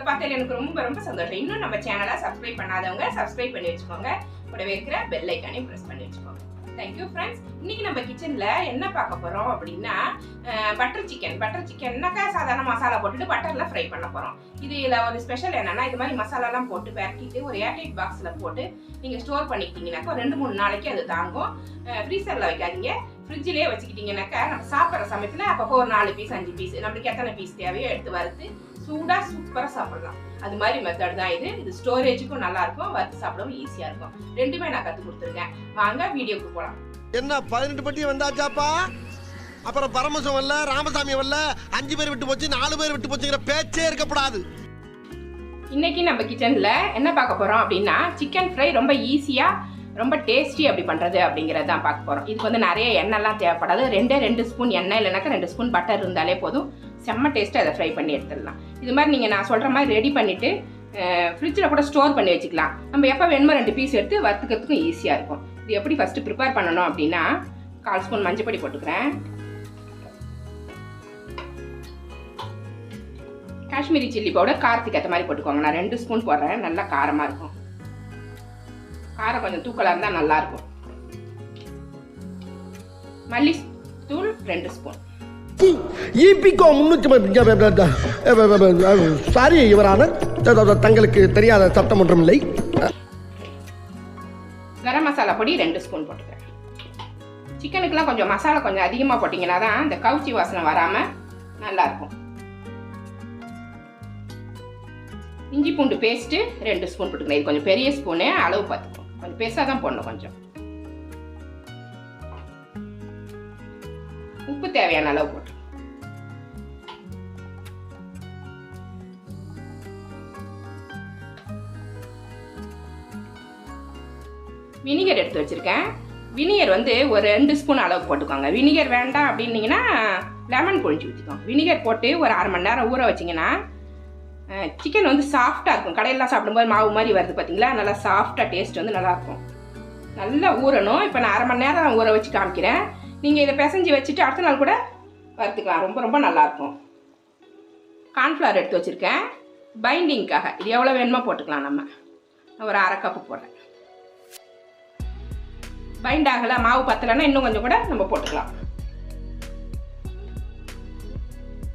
உங்களை பார்த்ததுல எனக்கு ரொம்ப ரொம்ப சந்தோஷம். இன்னும் நம்ம சேனலை சப்ஸ்கிரைப் பண்ணாதவங்க சப்ஸ்கிரைப் பண்ணி வச்சுக்கோங்க. கூடவே இருக்கிற பெல் ஐக்கானையும் ப்ரெஸ் பண்ணி வச்சுக்கோங்க. தேங்க்யூ ஃப்ரெண்ட்ஸ் இன்னைக்கு நம்ம கிச்சனில் என்ன பார்க்க போகிறோம் அப்படின்னா பட்டர் சிக்கன் பட்டர் சிக்கன்னாக்கா சாதாரண மசாலா போட்டுட்டு பட்டரில் ஃப்ரை பண்ண போகிறோம் இதில் ஒரு ஸ்பெஷல் என்னென்னா இது மாதிரி மசாலாலாம் போட்டு பரட்டிட்டு ஒரு ஏர்டைட் பாக்ஸில் போட்டு நீங்கள் ஸ்டோர் பண்ணிக்கிட்டீங்கன்னாக்கா ரெண்டு மூணு நாளைக்கு அது தாங்கும். ஃப்ரீசரில் வைக்காதீங்க. ஃப்ரிட்ஜிலே வச்சுக்கிட்டிங்கனாக்கா நம்ம சாப்பிட்ற சமயத்தில் அப்பப்போ ஒரு நாலு பீஸ் அஞ்சு பீஸ் நம்மளுக்கு எத்தனை பீஸ் தேவையோ எடுத்து வறுத்து சூடா சூப்பரா சாப்பிடலாம். அது மாதிரி மெத்தட் தான் இது. இது ஸ்டோரேஜுக்கும் நல்லா இருக்கும் வறுத்து சாப்பிடவும் ஈஸியா இருக்கும். ரெண்டுமே நான் கத்து கொடுத்துருக்கேன். வாங்க வீடியோக்கு போலாம். என்ன பதினெட்டு பட்டி வந்தாச்சாப்பா? அப்புறம் பரமசம் வரல ராமசாமி வரல அஞ்சு பேர் விட்டு போச்சு நாலு பேர் விட்டு போச்சுங்கிற பேச்சே இருக்கப்படாது இன்னைக்கு நம்ம கிச்சன்ல என்ன பார்க்க போறோம் அப்படின்னா சிக்கன் ஃப்ரை ரொம்ப ஈஸியா ரொம்ப டேஸ்டி அப்படி பண்றது அப்படிங்கறத தான் பார்க்க போறோம். இதுக்கு வந்து நிறைய எண்ணெய்லாம் தேவைப்படாது. ரெண்டே ரெண்டு ஸ்பூன் எண்ணெய் இல்லைனாக்கா ரெண்டு ஸ்பூன் பட்டர் இருந்தாலே போதும். செம்ம டேஸ்ட்டாக அதை ஃப்ரை பண்ணி எடுத்துடலாம். இது மாதிரி நீங்கள் நான் சொல்கிற மாதிரி ரெடி பண்ணிவிட்டு ஃப்ரிட்ஜில் கூட ஸ்டோர் பண்ணி வச்சுக்கலாம். நம்ம எப்போ வேணுமோ ரெண்டு பீஸ் எடுத்து வறுத்துக்கிறதுக்கும் ஈஸியாக இருக்கும். இது எப்படி ஃபஸ்ட்டு ப்ரிப்பேர் பண்ணணும் அப்படின்னா கால் ஸ்பூன் மஞ்சப்பொடி போட்டுக்கிறேன். காஷ்மீரி சில்லி பவுடர் காரத்துக்கு ஏற்ற மாதிரி போட்டுக்கோங்க. நான் ரெண்டு ஸ்பூன் போடுறேன். நல்லா காரமாக இருக்கும். காரம் கொஞ்சம் தூக்கலாக இருந்தால் நல்லாயிருக்கும் மல்லி தூள் ரெண்டு ஸ்பூன் இபிகோ முன்னூற்றி சாரி இவரான. தங்களுக்கு தெரியாத சட்டம் ஒன்றும் இல்லை. கரம் மசாலா பொடி ரெண்டு ஸ்பூன் போட்டுக்கிறேன். சிக்கனுக்குலாம் கொஞ்சம் மசாலா கொஞ்சம் அதிகமாக போட்டிங்கன்னா தான் இந்த கவுச்சி வாசனை வராமல் நல்லாயிருக்கும். இஞ்சி பூண்டு பேஸ்ட்டு ரெண்டு ஸ்பூன் போட்டுக்கிறேன். இது கொஞ்சம் பெரிய ஸ்பூனு அளவு பார்த்துக்கோ கொஞ்சம் பெருசாக தான் போடணும் கொஞ்சம். உப்பு தேவையான அளவு போட்டு வினிகர் எடுத்து வச்சுருக்கேன். வினிகர் வந்து ஒரு ரெண்டு ஸ்பூன் அளவு போட்டுக்கோங்க. வினிகர் வேண்டாம் அப்படின்னீங்கன்னா லெமன் பொழிஞ்சு ஊற்றிக்கோங்க வினிகர் போட்டு ஒரு அரை மணி நேரம் ஊற வச்சிங்கன்னா சிக்கன் வந்து சாஃப்டாக இருக்கும். கடையிலலாம் சாப்பிடும்போது மாவு மாதிரி வருது பார்த்தீங்களா நல்லா சாஃப்டாக டேஸ்ட் வந்து நல்லாயிருக்கும் நல்லா ஊறணும். இப்போ நான் அரை மணி நேரம் ஊற வச்சு காமிக்கிறேன். நீங்கள் இதை பிசைஞ்சு வச்சுட்டு அடுத்த நாள் கூட வறுத்துக்கலாம். ரொம்ப ரொம்ப நல்லாயிருக்கும் கார்ன்ஃப்ளவர் எடுத்து வச்சுருக்கேன். பைண்டிங்க்காக இது எவ்வளோ வேணுமோ போட்டுக்கலாம் நம்ம. ஒரு அரை கப்பு போடுறேன். பைண்ட் ஆகலை மாவு பத்தலைன்னா இன்னும் கொஞ்சம் கூட நம்ம போட்டுக்கலாம்.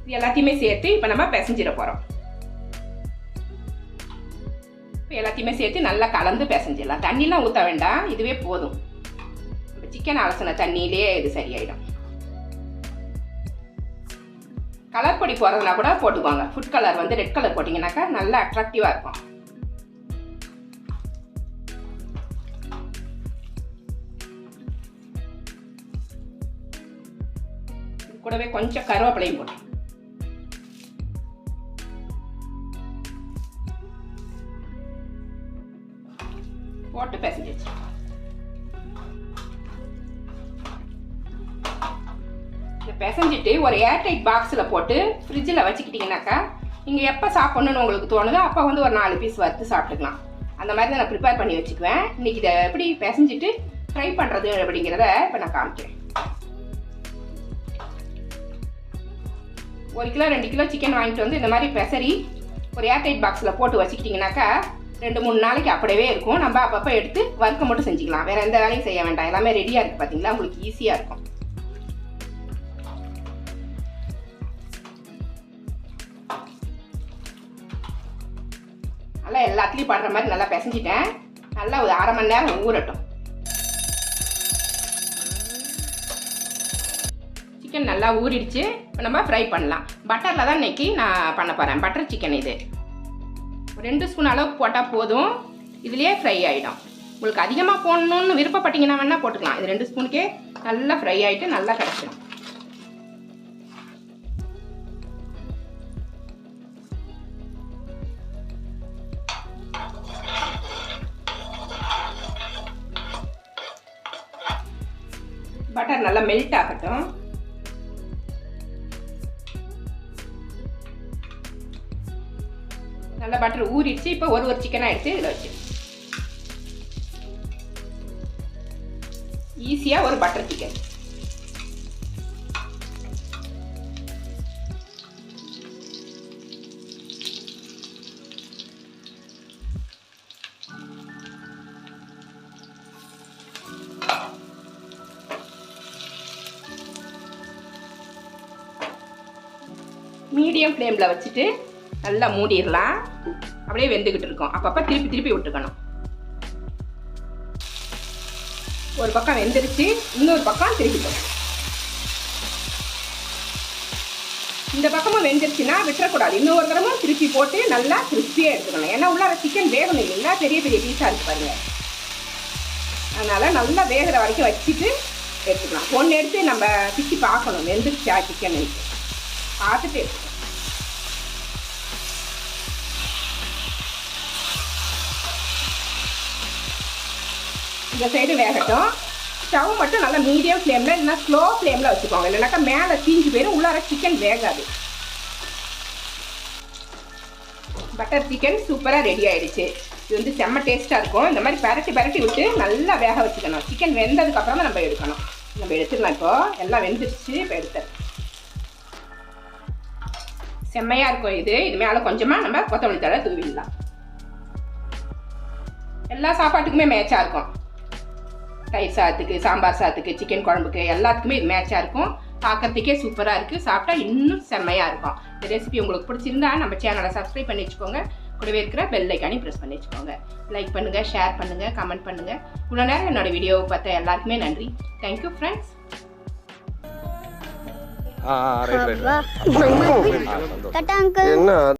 இது எல்லாத்தையுமே சேர்த்து இப்போ நம்ம பிசைஞ்சிட போகிறோம் இப்போ எல்லாத்தையுமே சேர்த்து நல்லா கலந்து பிசைஞ்சிடலாம். தண்ணிலாம் ஊற்ற வேண்டாம் இதுவே போதும். இப்போ சிக்கன் அலசின தண்ணியிலே இது சரியாயிடும். கலர் பொடி போடுறதுனா கூட போட்டுக்கோங்க. ஃபுட் கலர் வந்து ரெட் கலர் போட்டிங்கனாக்கா நல்லா அட்ராக்டிவாக இருக்கும். கூடவே கொஞ்சம் கருவேப்பிலையும் போட்டு. போட்டு பிசைஞ்சு வச்சு இதை பிசைஞ்சிட்டு ஒரு ஏர்டைட் பாக்ஸில் போட்டு ஃப்ரிட்ஜில் வச்சுக்கிட்டிங்கனாக்கா நீங்கள் எப்போ சாப்பிட்ணுன்னு உங்களுக்கு தோணுதோ அப்போ வந்து ஒரு நாலு பீஸ் வறுத்து சாப்பிட்டுக்கலாம். அந்த மாதிரி தான் நான் ப்ரிப்பேர் பண்ணி வச்சுக்குவேன். இன்றைக்கி இதை எப்படி பிசைஞ்சிட்டு ட்ரை பண்ணுறது அப்படிங்கிறத இப்போ நான் காமிக்கிறேன். ஒரு கிலோ ரெண்டு கிலோ சிக்கன் வாங்கிட்டு வந்து இந்த மாதிரி பெசரி ஒரு ஏர்டைட் பாக்ஸில் போட்டு வச்சுக்கிட்டிங்கனாக்கா ரெண்டு மூணு நாளைக்கு அப்படியே இருக்கும். நம்ம அப்பப்போ எடுத்து வறுக்க மட்டும் செஞ்சுக்கலாம். வேறு எந்த வேலையும் செய்ய வேண்டாம். எல்லாமே ரெடியாக இருக்குது பார்த்தீங்களா உங்களுக்கு ஈஸியாக இருக்கும். நல்லா எல்லாத்துலேயும் படுற மாதிரி நல்லா பிசைஞ்சிட்டேன். நல்லா ஒரு அரை மணி நேரம் ஊறட்டும். சிக்கன் நல்லா ஊறிடுச்சு. இப்போ நம்ம ஃப்ரை பண்ணலாம். பட்டரில் தான் இன்றைக்கி நான் பண்ண போகிறேன் பட்டர் சிக்கன் இது. ரெண்டு ஸ்பூன் அளவுக்கு போட்டால் போதும். இதுலேயே ஃப்ரை ஆகிடும் உங்களுக்கு அதிகமாக போடணும்னு விருப்பப்பட்டீங்கன்னா வேணால் போட்டுக்கலாம். இது ரெண்டு ஸ்பூனுக்கே நல்லா ஃப்ரை ஆகிட்டு நல்லா கிடச்சிடும். பட்டர் நல்லா மெல்ட் ஆகட்டும். நல்லா பட்டர் ஊறிடுச்சு. இப்போ ஒரு ஒரு சிக்கன் எடுத்து இதில் வச்சு ஈஸியாக ஒரு பட்டர் சிக்கன் மீடியம் ஃப்ளேமில் வச்சுட்டு நல்லா மூடிடலாம். அப்படியே வெந்துக்கிட்டு இருக்கும். அப்பப்போ திருப்பி திருப்பி விட்டுக்கணும். ஒரு பக்கம் வெந்துருச்சு இன்னொரு பக்கம் திருப்பிக்கணும் இந்த பக்கமும் வெந்துருச்சுன்னா விட்டுறக்கூடாது. இன்னொரு தடமும் திருப்பி போட்டு நல்லா கிறிஸ்பியாக எடுத்துக்கணும். ஏன்னா உள்ளார சிக்கன் வேகணும் இல்லைங்களா? பெரிய பெரிய பீஸாக இருக்கு பாருங்க. அதனால் நல்லா வேகிற வரைக்கும் வச்சுட்டு எடுத்துக்கலாம். ஒன்று எடுத்து நம்ம பிச்சு பார்க்கணும். வெந்துருச்சா சிக்கன் பார்த்துட்டு எடுத்துக்கணும் இந்த சைடு வேகட்டும். ஸ்டவ் மட்டும் நல்லா மீடியம் ஃப்ளேமில் இல்லைன்னா ஸ்லோ ஃப்ளேமில் வச்சுக்கோங்க. இல்லைனாக்கா மேலே தீஞ்சு போயிடும் உள்ளார சிக்கன் வேகாது. பட்டர் சிக்கன் சூப்பராக ரெடி ஆகிடுச்சு இது வந்து செம்ம டேஸ்ட்டாக இருக்கும். இந்த மாதிரி பரட்டி பரட்டி விட்டு நல்லா வேக வச்சுக்கணும். சிக்கன் வெந்ததுக்கப்புறமா நம்ம எடுக்கணும். நம்ம எடுத்துடலாம் இப்போ. எல்லாம் வெந்துருச்சு. இப்போ எடுத்துறேன் செம்மையாக இருக்கும் இது. இது மேலே கொஞ்சமாக நம்ம கொத்தமல்லி தழை தூவிடலாம். எல்லா சாப்பாட்டுக்குமே மேட்சாக இருக்கும். தயிர் சாதத்துக்கு சாம்பார் சாதத்துக்கு சிக்கன் குழம்புக்கு எல்லாத்துக்குமே இது மேட்சாக இருக்கும். பார்க்கறதுக்கே சூப்பராக இருக்குது சாப்பிட்டா இன்னும் செம்மையாக இருக்கும். இந்த ரெசிபி உங்களுக்கு பிடிச்சிருந்தா நம்ம சேனலை சப்ஸ்கிரைப் பண்ணி வச்சுக்கோங்க. கூடவே இருக்கிற பெல் ஐக்கானி ப்ரெஸ் பண்ணி வச்சுக்கோங்க. லைக் பண்ணுங்கள் ஷேர் பண்ணுங்கள் கமெண்ட் பண்ணுங்கள் இவ்வளோ நேரம் என்னோட வீடியோவை பார்த்த எல்லாருக்குமே நன்றி. தேங்க்யூ ஃப்ரெண்ட்ஸ் என்ன